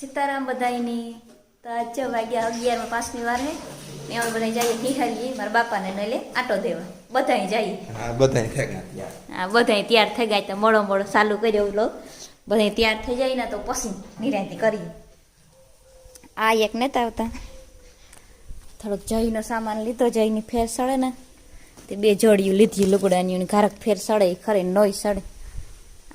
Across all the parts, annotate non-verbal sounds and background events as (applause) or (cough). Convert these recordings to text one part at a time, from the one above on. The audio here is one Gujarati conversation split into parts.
સીતારામ બધાયની તો આજ છ વાગ્યા અગિયારમાં પાંચની વાર હે. ને અમે બધા જઈએ નિહાળીએ મારા બાપાને ન લે આટો દેવા. બધાય જઈએ. હા બધાય તૈયાર થઈ ગયા તો મોડો મોડો ચાલુ કર્યો લો બધાય તૈયાર થઈ જાય ને તો પછી નિરાંતિ કરીએ. આ એક નેતા આવતા. થોડોક જઈનો સામાન લીધો જઈની ફેર સડે ને. તે બે જોડિયું લીધી લુગડાની ને ઘારક ફેર સડે ખરે નોય સડે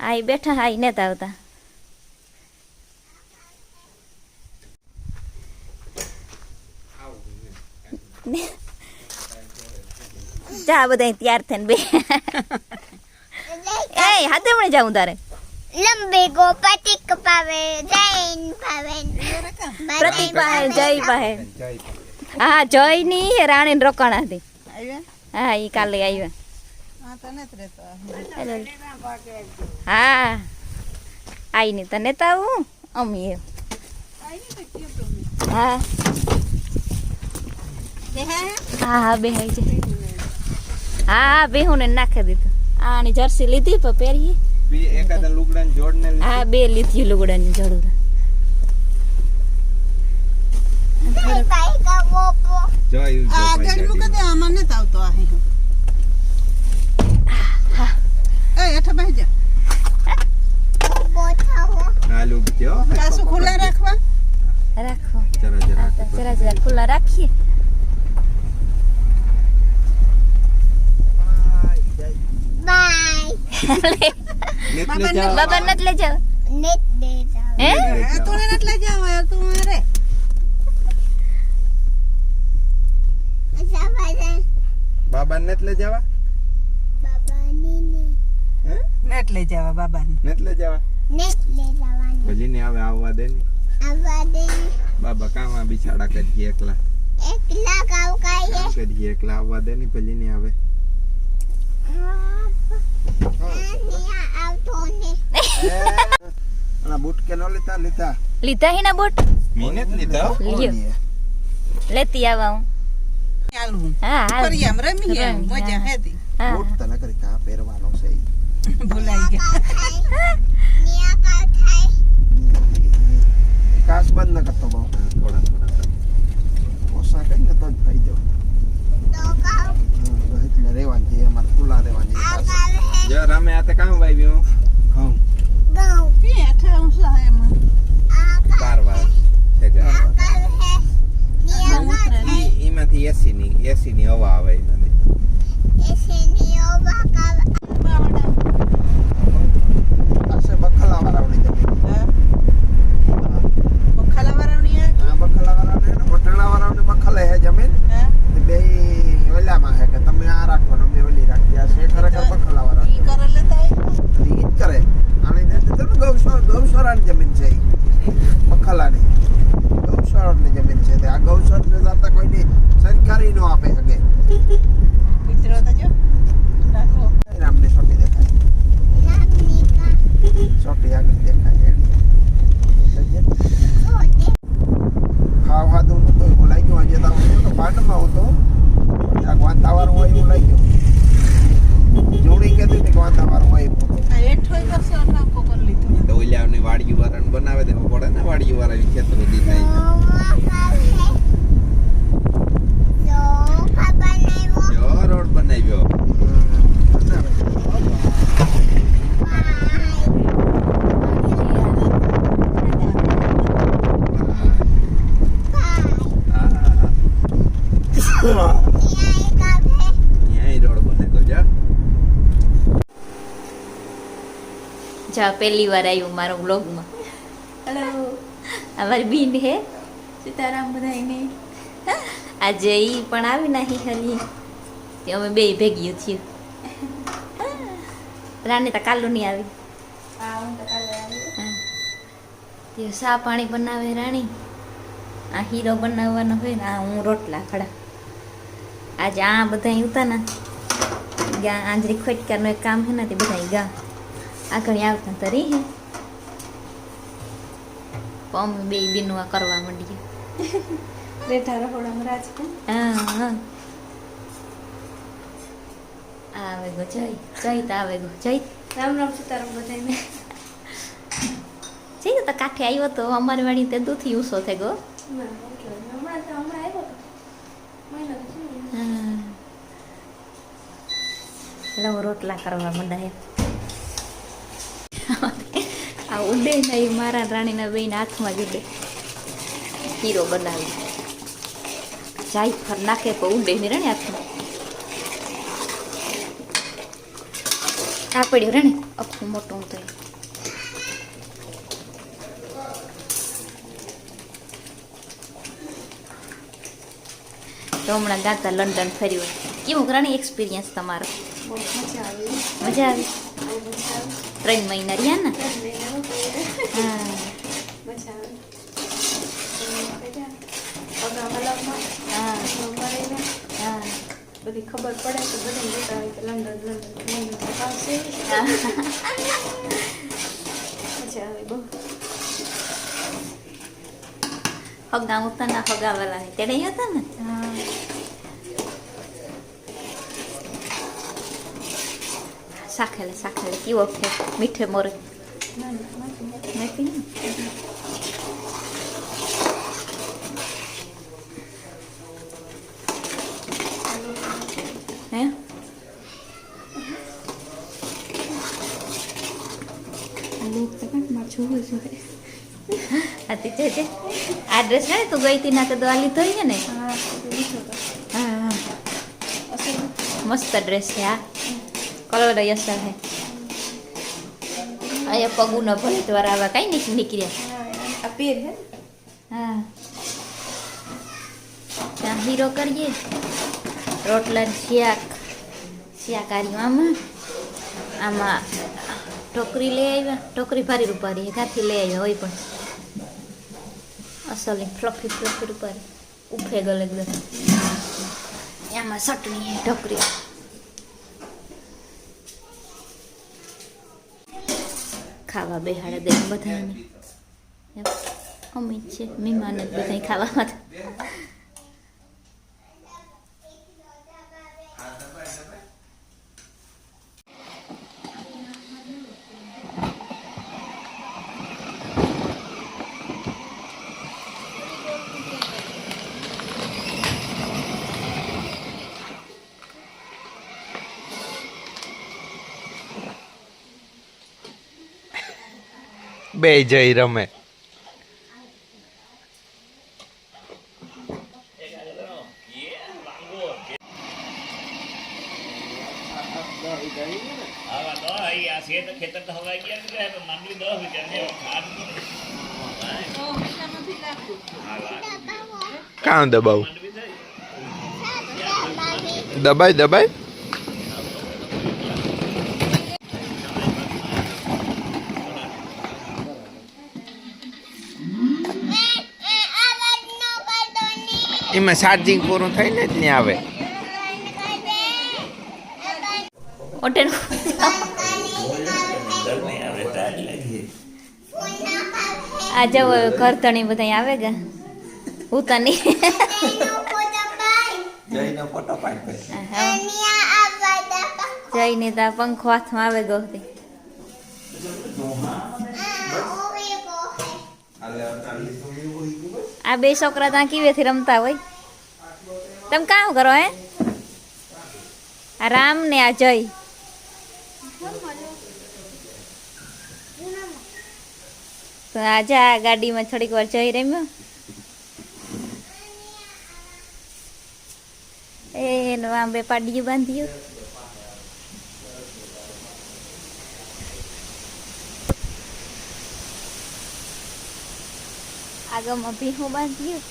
આ બેઠા આ એ નેતા આવતા. (laughs) જા બધા તૈયાર થઈને બે. (laughs) એ હાથે મને જાઉં તારે. લંબે ગો પતિક પાવે જૈન પાવે પ્રતિક પાસે જય પાસે જય હા જય ની રાણી ને રોકાણા હતી આવ્યા? હા ઈ કાલે આવ્યા. હા તો નથી રહેતો હા. આઈ ની તને તો આવું અમી એમ. હા. હા હા બે હાઈ છે. હા હા બેહું ને નાખી દીધું. આની જર્સી લીધી પણ જોડ ને હા બે લીધી લુગડાની જરૂર. રાખવા. કા જરા જરા ખુલ્લા આગળ મૂકી દે આમાં નથી આવતો આ અહીં એ હેઠા બેસી જા બોપો થાવો હાલો જો કાસુ ખુલ્લા રાખવા રાખો જરા જરા તો જરા જરા ખુલ્લા રાખીએ બાય. બાબા નથી લઈ જાવ નેટ દે જાવ હે? તું નથી લઈ જાવ તું રે બાબા જવા? ને. હે? નેટ લઈ જવા બાબાને. ને એટલે જવા? નેટ લે જવાની. ભજી ને આવે આવવા દે ને. આવા દે. બાબા કામ બિચારા કરીએ એકલા. એકલા કાવ કાઈએ કરીએ એકલા આવવા દે ને ભજી ને આવે બૂટ કે લીધા? લીધા. લીધા હિના બૂટ? મીને જ લીધા. લ્યો. લેતી આવા હું. હાલવું હા. ફરી આમ રમી હે મજા હે. દી બૂટ તને કરી કા પહેરવાનો છે ભૂલાઈ ગયા. નિયા કા થાય કાસ બંધ ન કરતો બહુ. grande a mente. જા પહેલી વાર આવ્યું મારો બ્લોગમાં હેલો અમારી બીન હે? સીતારામ બધાને આજે ઈ પણ આવી નાખી હલી. તે અમે બે ભેગી થયું. રાની તો કાલુ નહીં આવી. તે સા પાણી બનાવે રાણી? આ હીરો બનાવવાનો હોય ને આ હું રોટલા ખડા. આજે આ બધા ઉતા ના ગયા આંજરી ખોટકારનું એક કામ છે ને તે બધા ગા. આગળ આવતા તરી હે. અમે બે બીનું કરવા માંડીએ. (laughs) બેઠા રહોડામાં રાજકોટ હા હા. આવે ગો જય જય તો આવે ગો જય. રામ રામ સીતારામ બધાને જય તો કાંઠે આવ્યો તો અમારી વાડી તે દૂધી ઊંસો થઈ ગયો. રોટલા કરવા તો હમણાં આવ્યો તો મહિનો તો થયો. હા. એટલે હું રોટલા કરવા મંડાય આ ઉડે એ મારા રાણીના બેન હાથમાં જ ઉડે. હીરો બનાવી. જાયફર નાખે પણ ઉડે ને રાણી હાથમાં. આ પડ્યું રાણી. આખું મોટું થયું તો હમણાં ગાતા લંડન ફર્યું કેવું રાણી એક્સપિરિયન્સ તમારો? મજા આવી. મજા આવી. ત્રણ મહિના રહ્યા ને બધા ખબર પડે તો બધા જતા હોય તો લંડન લંડન આવશે મજા આવે બહુ હગા ઉતાના હગાવાલા તેડે હતા ને હા સાખેલે સાખેલે કેવો છે મીઠે મોરે ના ના નથી મેં હે આ ડ્રેસ ને તું ગઈ હતી ના તો આ લીધો છે ને મસ્ત ડ્રેસ છે આ કલર અસર હે અહીંયા પગું ન ભરે દ્વારા આવા કઈ નહીં નીકળ્યા હા હે હા. ત્યાં હીરો કરીએ. રોટલા શિયાક શિયાક આવ્યું આમાં. આમાં ટોકરી લઈ આવ્યા. ટોકરી ભારી રૂપારી ક્યાંથી લઈ આવ્યા હોય પણ. અસલ ફ્લફી ફ્લફી રૂપારી. ઉફે ગલ એકદમ આમાં ચટણી ટોકરી ખાવા બેહાડે દે બધાને. અમિત છે મહેમાન જ બધા ખાવામાં બે જઈ રમે આવા તો અહીં આ છે તો ખેતર તો હવાઈ ગયા ને તો માંડવી દસ વીઘા જઈ રમે. કાં દબાવું? દબાય દબાય. એમાં ચાર્જિંગ પૂરું થઈ ને જ નહીં આવે. હોટેલ આ જવો ઘર તણી બધા આવે ગા હું. તની જઈને તા પંખો હાથમાં આવે ગયો તે આ બે છોકરા ત્યાં કેવેથી રમતા હોય. તમે કામ કરો, હે? આ રામ ને આ જય. તો આજે આ ગાડીમાં થોડીક વાર જઈ રમ્યો. એનું આંબે પાડીયું બાંધ્યું. આગળમાં ભીહું બાંધ્યું.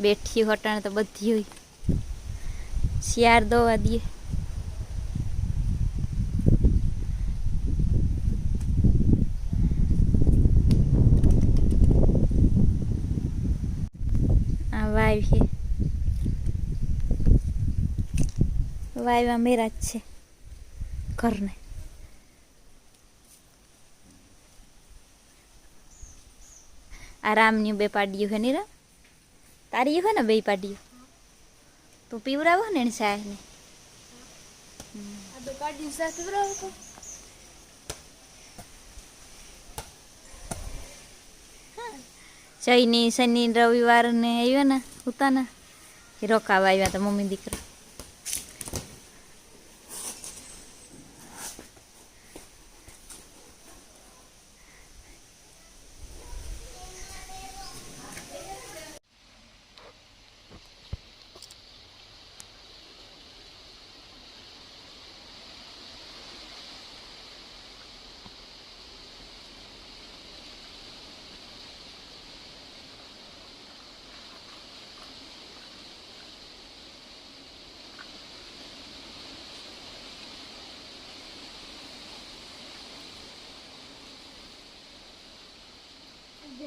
બેઠી હટાણ તો બધી હોય. શિયાર દોવા દઈએ. આ વાવ છે વાયવા મેરા જ છે ઘરને આ રામની બે પાડીયું છે નીરા તારી છે ને બે પાડીયું તો પીવરાવો ને એને સાહેબ ને સાથે શનિ રવિવાર ને આવ્યો ને ઉતાના રોકાવા આવ્યા હતા મમ્મી દીકરા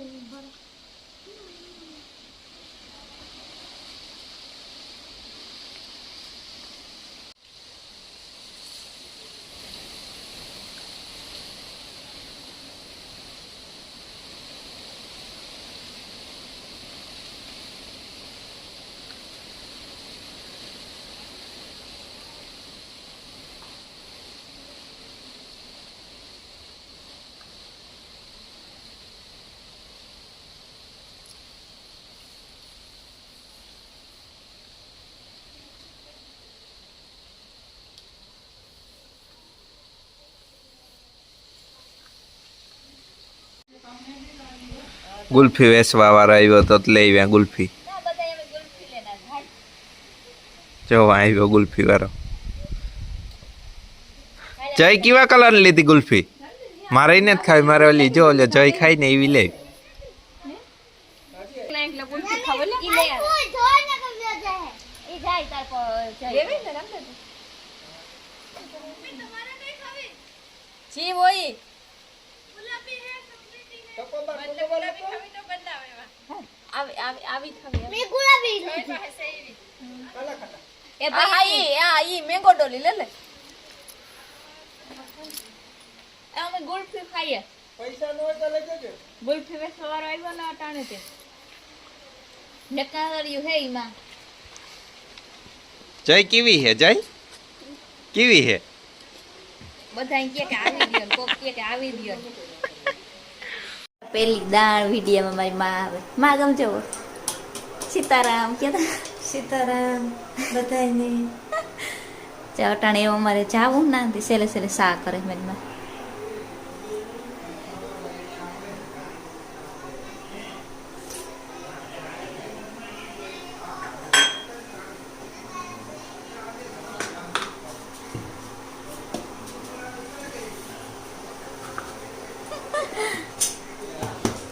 el barco. ગુલ્ફી વેચવા વાળો આવ્યો તો લઈ આવ્યા ગુલ્ફી. જોવા આવ્યો ગુલ્ફી વાળો. જય કેવા કલર લીધી ગુલ્ફી? મારે ને જ ખાવી, મારે ઓલી જો જય ખાઈ ને એવી લે ફૂલ ધોઈને ગમ્યો છે એ જાય તાર પર જાય જી હોય આવી આવી આવી ખાવી મેં ગુલાબી લીધી. એ ભાઈ આ ઈ મેંગો ડોલી લે લે. અમે ગુલ્ફી ખાઈએ. પૈસા નો હોય તો લઈ જજો. ગુલ્ફી વેચવા વાળો આવ્યો ને અટાણે તે. નકાળ્યું હે ઈમાં. જય કેવી હે જય? કેવી હે? બધા કહે કે આવી ગયો ને કોક કહે કે આવી ગયો પેલી દાળ વિડીયામાં મારી માં આવે. માં ગમજો સીતારામ કેતા સીતારામ બધાને (laughs) અટાણે એવું અમારે જાવું ના સેલે સેલે સા કરે માં.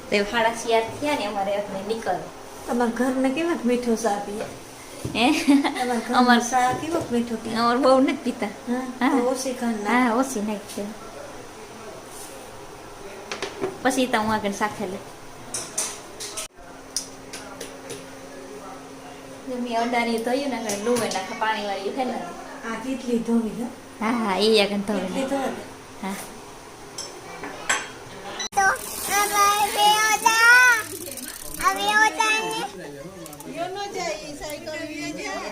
તે સાડા ચાર થયા ને અમારે આપણે નીકળ તમારા ઘરને કેવા મીઠો સા પીએ અમાર સા કેવાક મીઠો પીએ અમાર બહુ નથી પીતા. હા ઓછી ખાંડ હા ઓછી નાખ પછી તો હું આગળ સાથે લઈ. મેં અડારી ધોયું ને આગળ ડૂબે નાખે પાણી વાળી છે આ કેટલી ધોવી હા? હા એ આગળ ધોવે હા તો અમારે બે ઓદા હવે ઓદા ને યો ન જાય સાયકલ વીએ જાય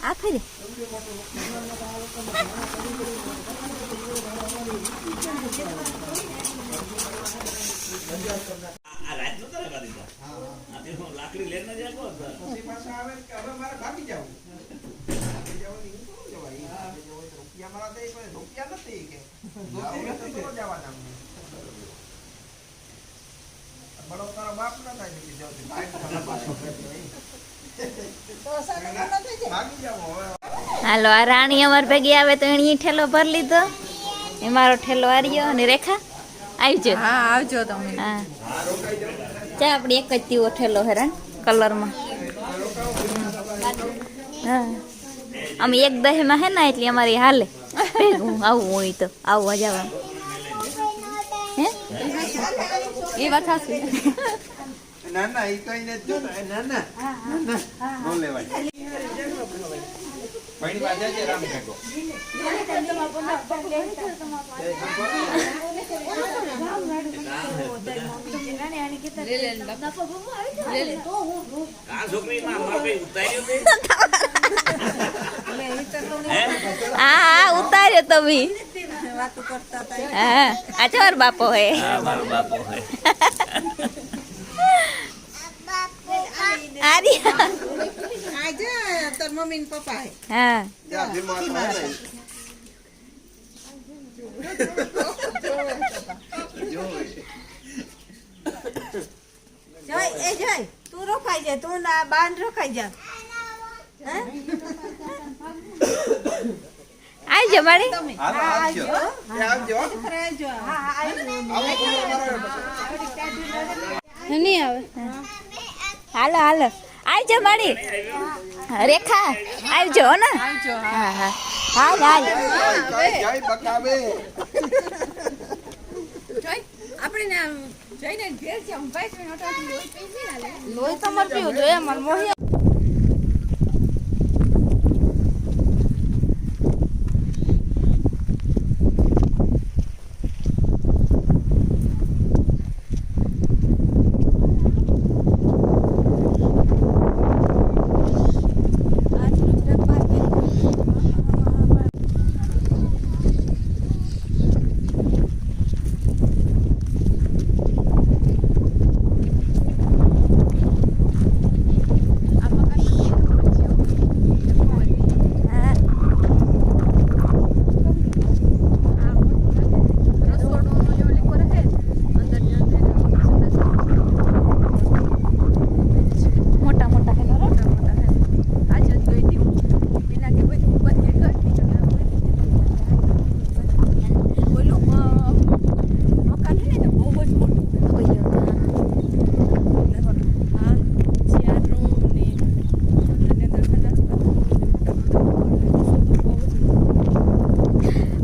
આ ફરી આ રાત નતો રહેવા દીધા. આ તે હું લાકડી લઈને જ આવ્યો હતો. પછી પાછા આવે કે હવે મારે ભાગી જવું. ભાગી જવાની હું થોડું જવાય ભાગી જવું રૂપિયા મારા દે પણ રૂપિયા નથી કે. હવે તો જવાના બળો તારો બાપ ના થાય કે જલ્દી ભાઈ. તારા પાછો ફેરવી. ભાગી જાવ હાલો આ રાણી અમાર ભેગી આવે તો એની ઠેલો ભર લીધો. એ મારો ઠેલો આર્યો અને રેખા આવજો. હા આવજો તમે. હા. ચા આપણી એક જ તીવો ઠેલો હેરાન કલરમાં. હા. અમે એક દહેમાં હે ને એટલે અમારી હાલે. હું આવું હોય તો આવું જવા હે? એ વાત ના ના એ કઈ નથી ના ના ના લેવાય. પૈણી બાજે છે રામ છે? હા હા ઉતાર્યો તમે હા આ ચોર બાપો હે બાપો હે. આર્યા મમ્મી ને પપ્પા હે. જા જય એ જય તું રોકાઈ જા તું ના બાન રોકાઈ જા. મારી. આવજો. આવજો. હા આવો બોલો બરાબર નહીં આવે. હાલો હાલો. આવજો મારી. રેખા આવજો હો ને. હા. હા હાલ હાલ. જય જય બકાવે આપણે જઈને ઘેર છે હું લોહી તમારે પીવું જોઈએ અમારે મોહી મોટા મોટા હે નો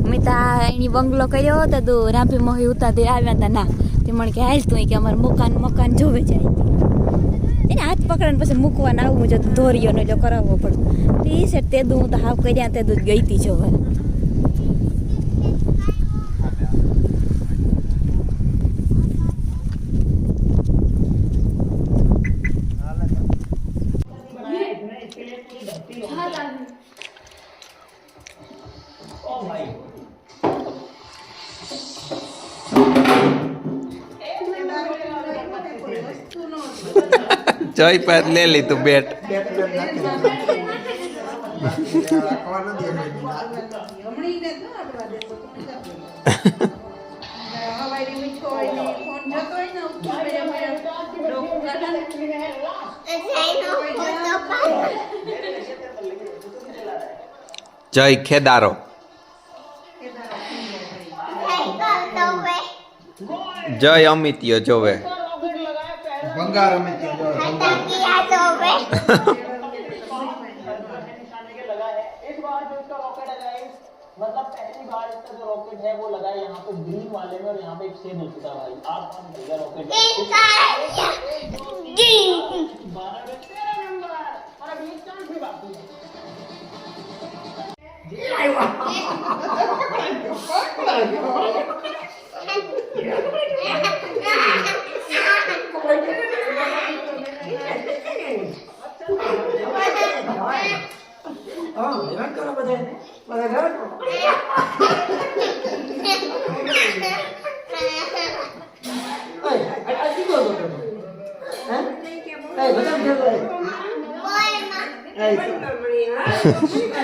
મેં તા એની બંગલો કર્યો હતો તો રાંભી મોહી ઉતા આવ્યા હતા, ના. તે મને કે હાલ તું કે અમારે મકાન મકાન જોવે જાય એને હાથ પકડીને પછી મૂકવાના આવું જો ધોરીઓ ને જો કરાવવો પડે. તે છે તે દું હું તો હાવ કર્યા તે દૂધ ગઈ હતી જોવા. ઉપર પડ્યા પડ્યા લીધું બેટ. જય ખેદારો. જય અમિત્ય જોવે. ભંગાર અમિત્ય ત્યાં જો, ભંગાર. मतलब और यहाँ पे एक रॉकेट (laughs)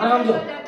આરામ જો